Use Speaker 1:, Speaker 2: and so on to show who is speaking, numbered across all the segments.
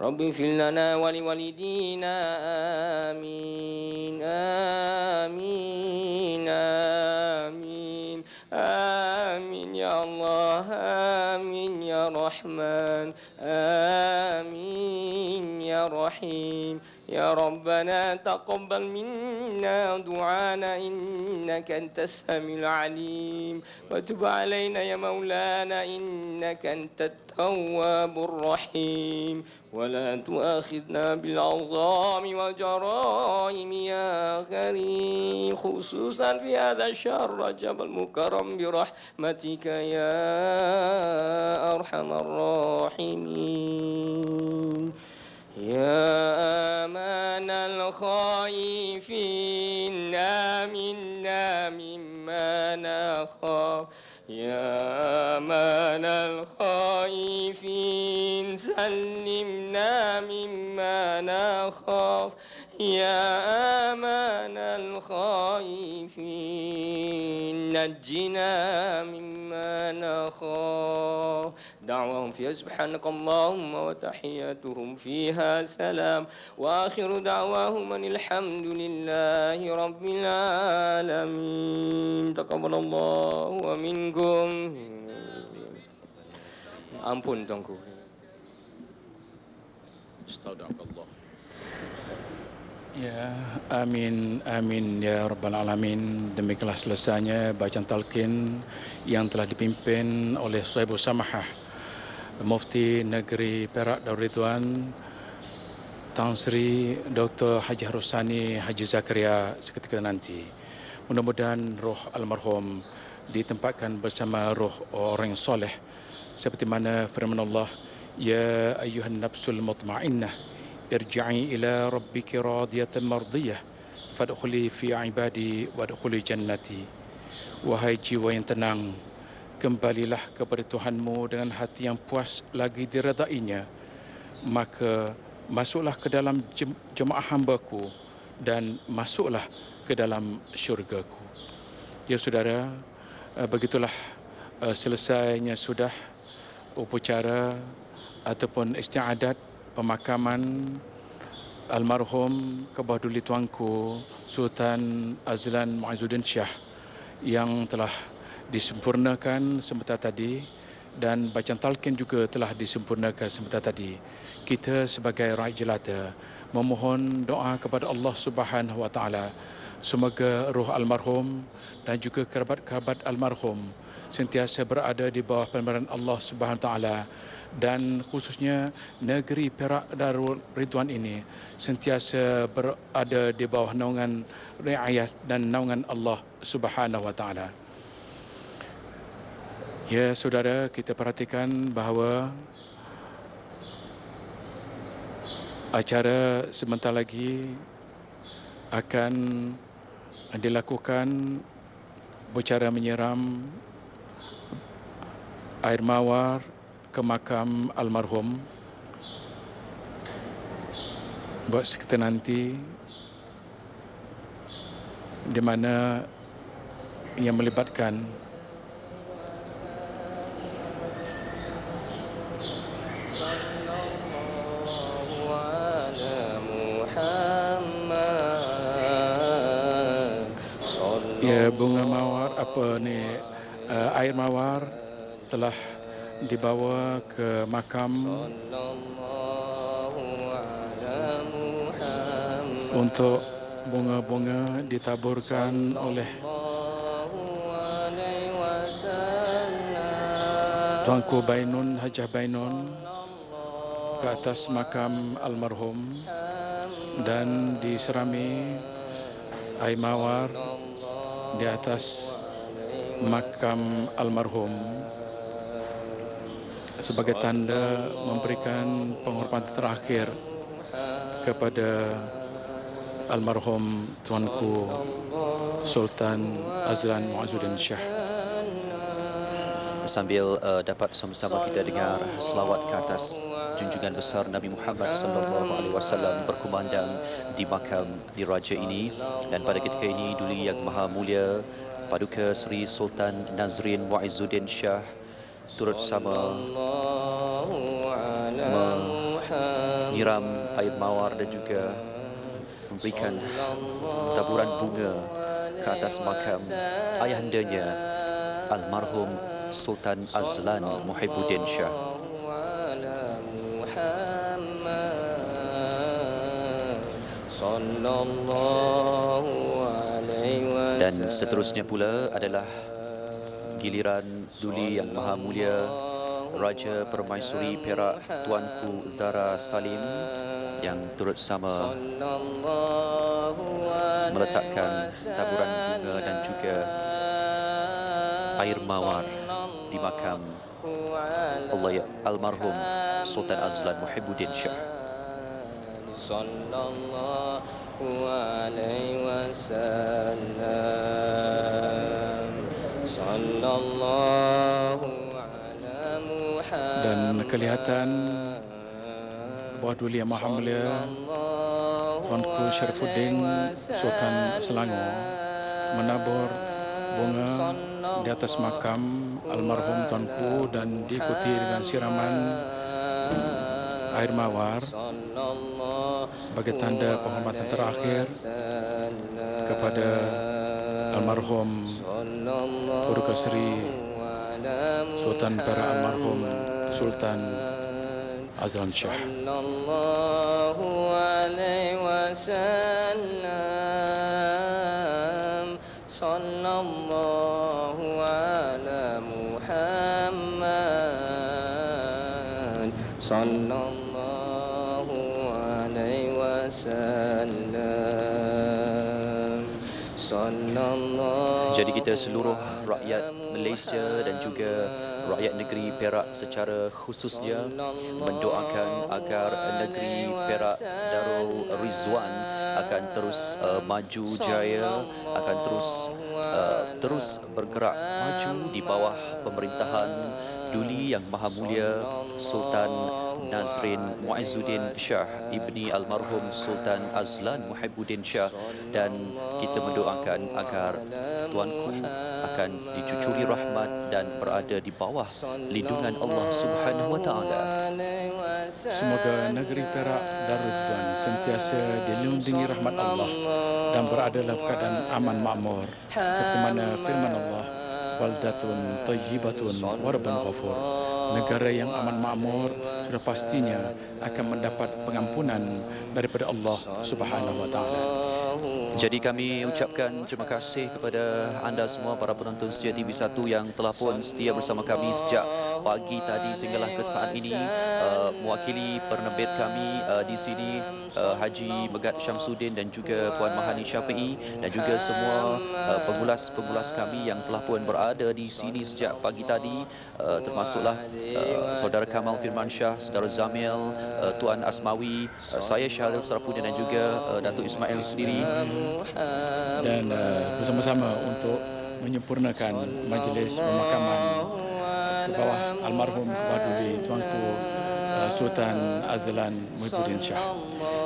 Speaker 1: رب اغفر لنا ولوالدينا آمين آمين آمين آمين يا الله آمين يا رحمن آمين يا رحيم. يا ربنا تقبل منا دعانا إنك أنت السميع العليم. وتب علينا يا مولانا إنك أنت التواب الرحيم. ولا تؤاخذنا بالعظام والجرائم يا كريم خصوصا في هذا الشهر رجب المكرم برحمتك يا أرحم الراحمين. يا أمان الخائفين آمنا مما نخاف. يا أمان الخائفين سلمنا مما نخاف. يا أمان الخائفين نجنا مما نخاف دعواهم فيها سبحانك اللهم وتحياتهم فيها سلام وآخر دعواهم أن الحمد لله رب العالمين تقبل الله ومنكم Ampun tuanku.
Speaker 2: Astagfirullah.
Speaker 3: Ya, amin, amin ya rabbal alamin. Demikianlah selesainya bacaan talqin yang telah dipimpin oleh Sahibu Samahah Mufti Negeri Perak Darul Ridwan Tan Sri Dr. Haji Harusani Haji Zakaria seketika nanti. Mudah-mudahan roh almarhum ditempatkan bersama roh orang soleh seperti mana firman Allah ya ayuhan nafsul mutmainnah ila rabbiki radiyatan mardiyah fadkhuli fi ibadi wadkhuli jannati wahai jiwa yang tenang kembalilah kepada Tuhanmu dengan hati yang puas lagi diredainya. Maka masuklah ke dalam jemaah hambaku dan masuklah ke dalam syurgaku. Ya saudara eh, begitulah eh, selesainya sudah upacara ataupun istiadat pemakaman almarhum Kebah Duli Tuanku Sultan Azlan Muazzuddin Shah yang telah disempurnakan sebentar tadi dan bacaan talqin juga telah disempurnakan sebentar tadi. Kita sebagai rakyat jelata memohon doa kepada Allah Subhanahu Wa Taala semoga roh almarhum dan juga kerabat-kerabat almarhum sentiasa berada di bawah pemberan Allah Subhanahu Wa Taala dan khususnya negeri Perak Darul Ridwan ini sentiasa berada di bawah naungan riayat dan naungan Allah Subhanahu Wa Taala. Ya saudara, kita perhatikan bahawa acara sebentar lagi akan dilakukan bercara menyiram air mawar ke makam almarhum. Buat sekitar nanti di mana yang melibatkan Ya bunga mawar apa ni uh, air mawar telah dibawa ke makam untuk bunga-bunga ditaburkan oleh Tuanku Bainun Hajah Bainun ke atas makam almarhum dan diserami air mawar di atas makam almarhum sebagai tanda memberikan penghormatan terakhir kepada almarhum tuanku Sultan Azlan Muazzuddin Shah.
Speaker 2: sambil uh, dapat sama-sama kita dengar selawat ke atas junjungan besar Nabi Muhammad sallallahu alaihi wasallam berkumandang di makam diraja ini dan pada ketika ini Duli Yang Maha Mulia Paduka Seri Sultan Nazrin Muizzuddin Shah turut sama menyiram air mawar dan juga memberikan taburan bunga ke atas makam ayahandanya almarhum Sultan Azlan Muhibbuddin Shah. Dan seterusnya pula adalah giliran Duli Yang Maha Mulia Raja Permaisuri Perak Tuanku Zara Salim yang turut sama meletakkan taburan bunga dan juga air mawar di makam Allah almarhum Sultan Azlan Muhibbuddin Shah.
Speaker 1: Sallallahu alaihi wasallam. Sallallahu ala Muhammad.
Speaker 3: Dan kelihatan Buah Duli Yang Maha Mulia Tuanku Syarifuddin Sultan Selangor menabur bunga di atas makam almarhum tuanku dan diikuti dengan siraman air mawar sebagai tanda penghormatan terakhir kepada almarhum Paduka Seri Sultan Perak almarhum Sultan Azlan Shah.
Speaker 1: sallallahu alaihi wasallam sallallahu sallallahu alaihi wasallam. Sallallahu
Speaker 2: Jadi kita seluruh rakyat Malaysia dan juga rakyat negeri Perak secara khususnya mendoakan agar negeri Perak Darul Rizwan akan terus uh, maju jaya, akan terus uh, terus bergerak maju di bawah pemerintahan Duli Yang Maha Mulia Sultan Nazrin Muizzuddin Shah ibni almarhum Sultan Azlan Muhibbuddin Shah dan kita mendoakan agar tuanku akan dicucuri rahmat dan berada di bawah lindungan Allah Subhanahu wa taala.
Speaker 3: Semoga negeri Perak Darul Rizwan sentiasa dilindungi rahmat Allah dan berada dalam keadaan aman makmur seperti mana firman Allah baldatun tayyibatun warban ghafur. Negara yang aman makmur sudah pastinya akan mendapat pengampunan daripada Allah Subhanahu wa taala
Speaker 2: Jadi kami ucapkan terima kasih kepada anda semua para penonton setia TV1 yang telah pun setia bersama kami sejak pagi tadi sehinggalah ke saat ini uh, mewakili penerbit kami uh, di sini uh, Haji Megat Syamsuddin dan juga Puan Mahani Syafi'i dan juga semua uh, pengulas-pengulas kami yang telah pun berada di sini sejak pagi tadi uh, termasuklah uh, saudara Kamal Firman Shah, saudara Zamil, uh, Tuan Asmawi, uh, saya Syahril Sarapuddin dan juga uh, Datuk Ismail sendiri
Speaker 3: dan uh, bersama-sama untuk menyempurnakan majlis pemakaman ke bawah almarhum Waduli Tuanku uh, Sultan Azlan Muhibbuddin Shah.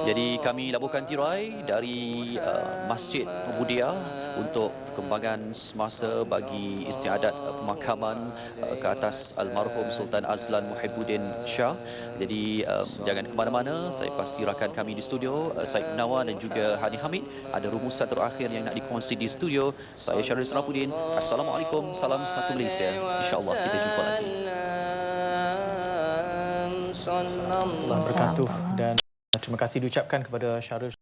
Speaker 2: Jadi kami labuhkan tirai dari uh, Masjid Pemudia untuk perkembangan semasa bagi istiadat uh, pemakaman uh, ke atas almarhum Sultan Azlan Muhibbuddin Shah. Jadi um, jangan ke mana-mana, saya pasti rakan kami di studio, uh, Said Nawa dan juga Hani Hamid ada rumusan terakhir yang nak dikongsi di studio. Saya Syarul Serapuddin. Assalamualaikum, salam satu Malaysia. InsyaAllah kita jumpa lagi.
Speaker 4: Allah berkatuh dan terima kasih diucapkan kepada Syarul